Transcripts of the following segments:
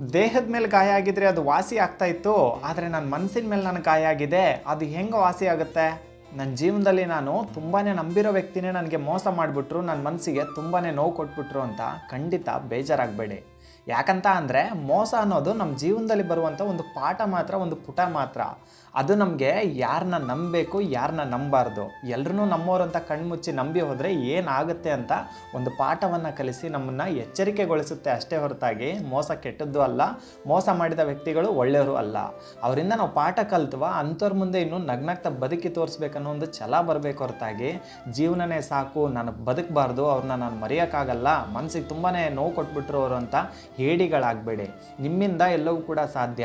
ದೇಹದ ಮೇಲೆ ಗಾಯ ಆಗಿದ್ರೆ ಅದು ವಾಸಿ ಆಗ್ತಾ ಇತ್ತು, ಆದರೆ ನನ್ನ ಮನಸ್ಸಿನ ಮೇಲೆ ನನಗೆ ಗಾಯ ಆಗಿದೆ, ಅದು ಹೆಂಗೆ ವಾಸಿ ಆಗುತ್ತೆ? ನನ್ನ ಜೀವನದಲ್ಲಿ ನಾನು ತುಂಬಾ ನಂಬಿರೋ ವ್ಯಕ್ತಿನೇ ನನಗೆ ಮೋಸ ಮಾಡಿಬಿಟ್ರು ನನ್ನ ಮನಸ್ಸಿಗೆ ತುಂಬಾ ನೋವು ಕೊಟ್ಬಿಟ್ರು ಅಂತ ಖಂಡಿತ ಬೇಜಾರಾಗಬೇಡಿ. ಯಾಕಂತ ಅಂದರೆ ಮೋಸ ಅನ್ನೋದು ನಮ್ಮ ಜೀವನದಲ್ಲಿ ಬರುವಂಥ ಒಂದು ಪಾಠ ಮಾತ್ರ, ಒಂದು ಪುಟ ಮಾತ್ರ. ಅದು ನಮಗೆ ಯಾರನ್ನ ನಂಬಬೇಕು ಯಾರನ್ನ ನಂಬಾರ್ದು. ಎಲ್ಲರೂ ಅಂತ ಕಣ್ಮುಚ್ಚಿ ನಂಬಿ ಹೋದರೆ ಏನಾಗುತ್ತೆ ಅಂತ ಒಂದು ಪಾಠವನ್ನು ಕಲಿಸಿ ನಮ್ಮನ್ನು ಎಚ್ಚರಿಕೆಗೊಳಿಸುತ್ತೆ ಅಷ್ಟೇ ಹೊರತಾಗಿ. ಮೋಸ ಕೆಟ್ಟದ್ದು ಅಲ್ಲ. ಮೋಸ ಮಾಡಿದ ವ್ಯಕ್ತಿಗಳು ಒಳ್ಳೆಯವರು ಅಲ್ಲ. ಅವರಿಂದ ನಾವು ಪಾಠ ಕಲ್ತವ ಅಂಥವ್ರ ಮುಂದೆ ಇನ್ನೂ ನಗ್ನಗ್ತಾ ಬದುಕಿ ತೋರಿಸ್ಬೇಕನ್ನೋ ಒಂದು ಛಲ ಬರಬೇಕು ಹೊರತಾಗಿ. ಜೀವನನೇ ಸಾಕು, ನಾನು ಬದುಕಬಾರ್ದು ಅವ್ರನ್ನ ನಾನು ಮರೆಯೋಕ್ಕಾಗಲ್ಲ. ಮನಸ್ಸಿಗೆ ತುಂಬಾ ನೋವು ಕೊಟ್ಬಿಟ್ರು ಅವರು ಅಂತ ಹೇಡಿಗಳಾಗಬೇಡಿ ನಿಮ್ಮಿಂದ ಎಲ್ಲವೂ ಕೂಡ ಸಾಧ್ಯ.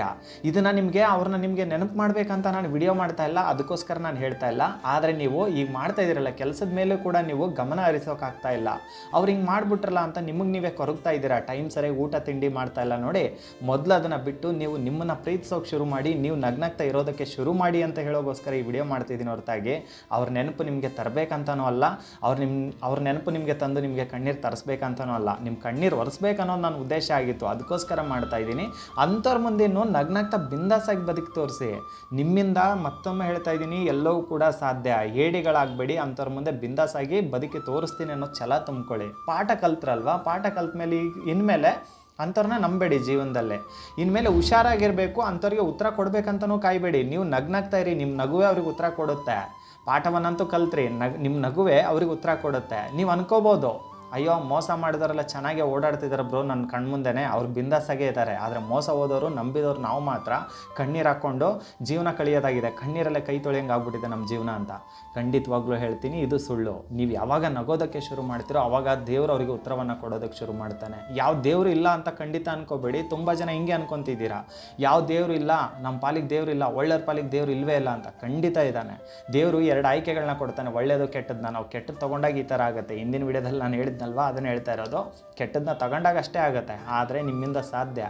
ಇದನ್ನು ನಿಮಗೆ, ಅವ್ರನ್ನ ನಿಮಗೆ ನೆನಪು ಮಾಡಬೇಕಂತ ನಾನು ವಿಡಿಯೋ ಮಾಡ್ತಾ ಇಲ್ಲ, ಅದಕ್ಕೋಸ್ಕರ ನಾನು ಹೇಳ್ತಾ ಇಲ್ಲ. ಆದರೆ ನೀವು ಈಗ ಮಾಡ್ತಾ ಇದ್ದೀರಲ್ಲ, ಕೆಲಸದ ಮೇಲೂ ಕೂಡ ನೀವು ಗಮನ ಹರಿಸೋಕ್ಕಾಗ್ತಾ ಇಲ್ಲ. ಅವ್ರು ಹಿಂಗೆ ಮಾಡಿಬಿಟ್ರಲ್ಲ ಅಂತ ನಿಮಗೆ ನೀವೇ ಕೊರಗ್ತಾ ಇದ್ದೀರಾ? ಟೈಮ್ ಸರಿಯಾಗಿ ಊಟ, ತಿಂಡಿ ಮಾಡ್ತಾ ಇಲ್ಲ ನೋಡಿ. ಮೊದಲು ಅದನ್ನು ಬಿಟ್ಟು ನೀವು ನಿಮ್ಮನ್ನು ಪ್ರೀತಿಸೋಕೆ ಶುರು ಮಾಡಿ, ನೀವು ನಗ್ನಗ್ತಾ ಇರೋದಕ್ಕೆ ಶುರು ಮಾಡಿ ಅಂತ ಹೇಳೋಗೋಸ್ಕರ ಈ ವಿಡಿಯೋ ಮಾಡ್ತಿದ್ದೀನಿ ಹೊರತಾಗಿ. ಅವ್ರ ನೆನಪು ನಿಮಗೆ ತರಬೇಕಂತನೂ ಅಲ್ಲ. ಅವ್ರು ನಿಮ್ಮ ಅವ್ರ ನೆನಪು ನಿಮಗೆ ತಂದು ನಿಮಗೆ ಕಣ್ಣೀರು ತರಿಸ್ಬೇಕಂತನೂ ಅಲ್ಲ. ನಿಮ್ಮ ಕಣ್ಣೀರು ಒರೆಸ್ಬೇಕನ್ನೋದು ನನ್ನ ಉದ್ದೇಶ ಆಗಿತ್ತು. ಅದಕ್ಕೋಸ್ಕರ ಮಾಡ್ತಾ ಇದ್ದೀನಿ. ಅಂಥವ್ರ ಮುಂದೇನು ನಗ್ನಗ್ತಾ ಬಿಂದಾಸಾಗಿ ಬದುಕಿ ತೋರಿಸಿ. ನಿಮ್ಮಿಂದ ಮತ್ತೊಮ್ಮೆ ಹೇಳ್ತಾ ಇದ್ದೀನಿ, ಎಲ್ಲವೂ ಕೂಡ ಸಾಧ್ಯ. ಹೇಡಿಗಳಾಗಬೇಡಿ ಅಂಥವ್ರ ಮುಂದೆ ಬಿಂದಾಸಾಗಿ ಬದುಕಿ ತೋರಿಸ್ತೀನಿ ಅನ್ನೋ ಛಲ ತುಂಬ್ಕೊಳ್ಳಿ. ಪಾಠ ಕಲ್ತ್ರಲ್ವಾ? ಪಾಠ ಕಲ್ತ ಮೇಲೆ ಇನ್ಮೇಲೆ ಅಂಥವ್ರನ್ನ ನಂಬೇಡಿ ಜೀವನದಲ್ಲೇ. ಇನ್ಮೇಲೆ ಹುಷಾರಾಗಿರಬೇಕು ಅಂಥವ್ರಿಗೆ ಉತ್ತರ ಕೊಡಬೇಕಂತನೂ ಕಾಯಬೇಡಿ. ನೀವು ನಗ್ನಾಗ್ತಾ ಇರಿ ನಿಮ್ಮ ನಗುವೆ ಅವ್ರಿಗೆ ಉತ್ತರ ಕೊಡುತ್ತೆ. ಪಾಠವನ್ನಂತೂ ಕಲ್ತ್ರಿ. ನಗ್ ನಿಮ್ಮ ನಗುವೆ ಅವ್ರಿಗೆ ಉತ್ತರ ಕೊಡುತ್ತೆ. ನೀವು ಅನ್ಕೋಬೋದು. ಅಯ್ಯೋ, ಮೋಸ ಮಾಡಿದಾರಲ್ಲ ಚೆನ್ನಾಗೇ ಓಡಾಡ್ತಿದ್ದಾರೆ ಬ್ರೋ ನನ್ನ ಕಣ್ಮುಂದೆನೇ. ಅವ್ರು ಬಿಂದಾಸಾಗೆ ಇದ್ದಾರೆ ಆದರೆ ಮೋಸ ಹೋದವರು, ನಂಬಿದವರು ನಾವು ಮಾತ್ರ ಕಣ್ಣೀರು ಹಾಕ್ಕೊಂಡು ಜೀವನ ಕಳಿಯೋದಾಗಿದೆ. ಕಣ್ಣೀರಲ್ಲೇ ಕೈ ತೊಳೆಯಂಗೆ ಆಗ್ಬಿಟ್ಟಿದೆ ನಮ್ಮ ಜೀವನ ಅಂತ. ಖಂಡಿತವಾಗ್ಲೂ ಹೇಳ್ತೀನಿ, ಇದು ಸುಳ್ಳು. ನೀವು ಯಾವಾಗ ನಗೋದಕ್ಕೆ ಶುರು ಮಾಡ್ತೀರೋ ಅವಾಗ ದೇವರು ಅವರಿಗೆ ಉತ್ತರವನ್ನು ಕೊಡೋದಕ್ಕೆ ಶುರು ಮಾಡ್ತಾನೆ. ಯಾವ ದೇವರು ಇಲ್ಲ ಅಂತ ಖಂಡಿತ ಅನ್ಕೋಬೇಡಿ. ತುಂಬ ಜನ ಹಿಂಗೆ ಅನ್ಕೊತಿದ್ದೀರಾ. ಯಾವ ದೇವರು ಇಲ್ಲ ನಮ್ಮ ಪಾಲಿಗೆ ದೇವರು ಇಲ್ಲ ಒಳ್ಳೆಯ ಪಾಲಿಗೆ ದೇವರು ಇಲ್ವೇ ಇಲ್ಲ ಅಂತ ಖಂಡಿತ ಇದ್ದಾನೆ. ದೇವರು ಎರಡು ಆಯ್ಕೆಗಳನ್ನ ಕೊಡ್ತಾನೆ. ಒಳ್ಳೆಯದು ಕೆಟ್ಟದ್ದು ನಾವು ಕೆಟ್ಟದ್ದು ತೊಗೊಂಡಾಗ ಈ ಥರ ಆಗುತ್ತೆ. ಹಿಂದಿನ ವಿಡಿಯೋದಲ್ಲಿ ನಾನು ಹೇಳಿದ್ನಲ್ವಾ ಅದನ್ನು ಹೇಳ್ತಾ ಇರೋದು. ಕೆಟ್ಟದನ್ನ ತಗೊಂಡಾಗ ಅಷ್ಟೇ ಆಗುತ್ತೆ. ಆದರೆ ನಿಮ್ಮಿಂದ ಸಾಧ್ಯ.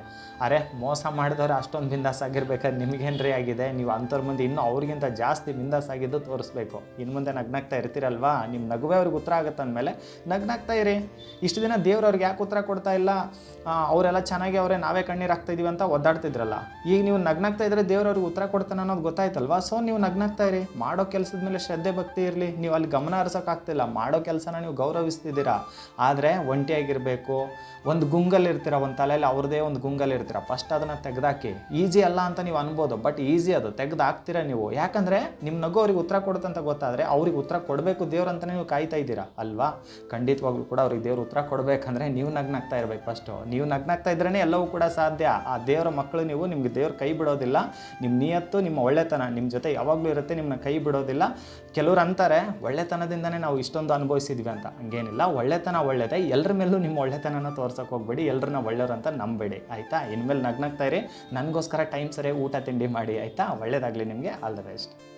ಅರೆ, ಮೋಸ ಮಾಡಿದವ್ರು ಅಷ್ಟೊಂದು ಬಿಂದಾಸಾಗಿರ್ಬೇಕಾದ್ರೆ ಆಗಿರ್ಬೇಕಾದ್ರೆ ನಿಮ್ಗೇನ್ರಿ ಆಗಿದೆ? ನೀವು ಅಂಥವ್ರ ಮುಂದೆ ಇನ್ನೂ ಅವ್ರಿಗಿಂತ ಜಾಸ್ತಿ ಬಿಂದಾಸಾಗಿದ್ದು ತೋರಿಸ್ಬೇಕು. ಇನ್ನು ಮುಂದೆ ನಗ್ನಾಗ್ತಾ ಇರ್ತೀರಲ್ವಾ? ನಿಮ್ಮ ನಗುವೆ ಅವ್ರಿಗೆ ಉತ್ತರ ಆಗುತ್ತೆ ಅಂದಮೇಲೆ ನಗ್ನಾಗ್ತಾ ಇರಿ. ಇಷ್ಟು ದಿನ ದೇವ್ರು ಅವ್ರಿಗೆ ಯಾಕೆ ಉತ್ತರ ಕೊಡ್ತಾ ಇಲ್ಲ? ಅವರೆಲ್ಲ ಚೆನ್ನಾಗಿ ಅವರೇ ನಾವೇ ಕಣ್ಣೀರು ಹಾಕ್ತಾ ಇದೀವಿ ಅಂತ ಒದ್ದಾಡ್ತಿದ್ರಲ್ಲ. ಈಗ ನೀವು ನಗ್ನಾಗ್ತಾ ಇದ್ರೆ ದೇವ್ರು ಅವ್ರಿಗೆ ಉತ್ತರ ಕೊಡ್ತಾನೆ ಅನ್ನೋದು ಗೊತ್ತಾಯ್ತಲ್ವಾ? ಸೊ ನೀವು ನಗ್ನಾಗ್ತಾ ಇರಿ. ಮಾಡೋ ಕೆಲಸದ ಮೇಲೆ ಶ್ರದ್ಧೆ, ಭಕ್ತಿ ಇರಲಿ. ನೀವು ಅಲ್ಲಿ ಗಮನ ಹರಿಸೋಕ್ಕಾಗ್ತಿಲ್ಲ. ಮಾಡೋ ಕೆಲಸನ ನೀವು ಗೌರವಿಸ್ತಿದ್ದೀರಾ? ಆದರೆ ಒಂಟಿಯಾಗಿರಬೇಕು, ಒಂದು ಗುಂಗಲ್ ಇರ್ತೀರ ಒಂದು ತಲೆಯಲ್ಲಿ ಅವ್ರದ್ದೇ ಒಂದು ಗುಂಗಲ್ ಇರ್ತೀರ ಫಸ್ಟ್ ಅದನ್ನು ತೆಗೆದಾಕಿ. ಈಸಿ ಅಲ್ಲ ಅಂತ ನೀವು ಅನ್ಬೋದು ಬಟ್ ಈಸಿ ಅದು. ತೆಗೆದು ಹಾಕ್ತೀರ ನೀವು. ಯಾಕಂದರೆ ನಿಮ್ಮ ನಗು ಅವ್ರಿಗೆ ಉತ್ತರ ಕೊಡುತ್ತೆ ಅಂತ ಗೊತ್ತಾದರೆ ಅವ್ರಿಗೆ ಉತ್ತರ ಕೊಡಬೇಕು ದೇವ್ರು ಅಂತಲೇ ನೀವು ಕಾಯ್ತಾ ಇದ್ದೀರಾ? ಅಲ್ವಾ? ಖಂಡಿತವಾಗ್ಲೂ ಕೂಡ ಅವ್ರಿಗೆ ದೇವ್ರ ಉತ್ತರ ಕೊಡಬೇಕಂದ್ರೆ ನೀವು ನಗ್ನಾಗ್ತಾ ಇರಬೇಕು ಫಸ್ಟು ನೀವು ನಗ್ನಾಗ್ತಾ ಇದ್ರೇ ಎಲ್ಲವೂ ಕೂಡ ಸಾಧ್ಯ. ಆ ದೇವರ ಮಕ್ಕಳು ನೀವು ನಿಮಗೆ ದೇವ್ರ ಕೈ ಬಿಡೋದಿಲ್ಲ. ನಿಮ್ಮ ನಿಯತ್ತು, ನಿಮ್ಮ ಒಳ್ಳೆತನ ನಿಮ್ಮ ಜೊತೆ ಯಾವಾಗಲೂ ಇರುತ್ತೆ ನಿಮ್ಮನ್ನ ಕೈ ಬಿಡೋದಿಲ್ಲ. ಕೆಲವ್ರು ಅಂತಾರೆ, ಒಳ್ಳೆತನದಿಂದನೇ ನಾವು ಇಷ್ಟೊಂದು ಅನುಭವಿಸಿದ್ವಿ ಅಂತ. ಹಂಗೇನಿಲ್ಲ. ಒಳ್ಳೆತನ ಒಳ್ಳೆಯದೇ ಎಲ್ಲರ ಮೇಲೂ ನಿಮ್ಮ ಒಳ್ಳೆತನನ ತೋರ್ಸೋಕೆ ಹೋಗ್ಬೇಡಿ ಎಲ್ಲರನ್ನ ಒಳ್ಳೆಯವ್ರು ಅಂತ ನಂಬೇಡಿ, ಆಯಿತಾ? ಇನ್ಮೇಲೆ ನಗ್ನಾಗ್ತಾ ಇರಿ. ನನಗೋಸ್ಕರ ಟೈಮ್ ಸರಿ ಊಟ ತಿಂಡಿ ಮಾಡಿ, ಆಯಿತಾ? ಒಳ್ಳೇದಾಗಲಿ ನಿಮಗೆ. All the best.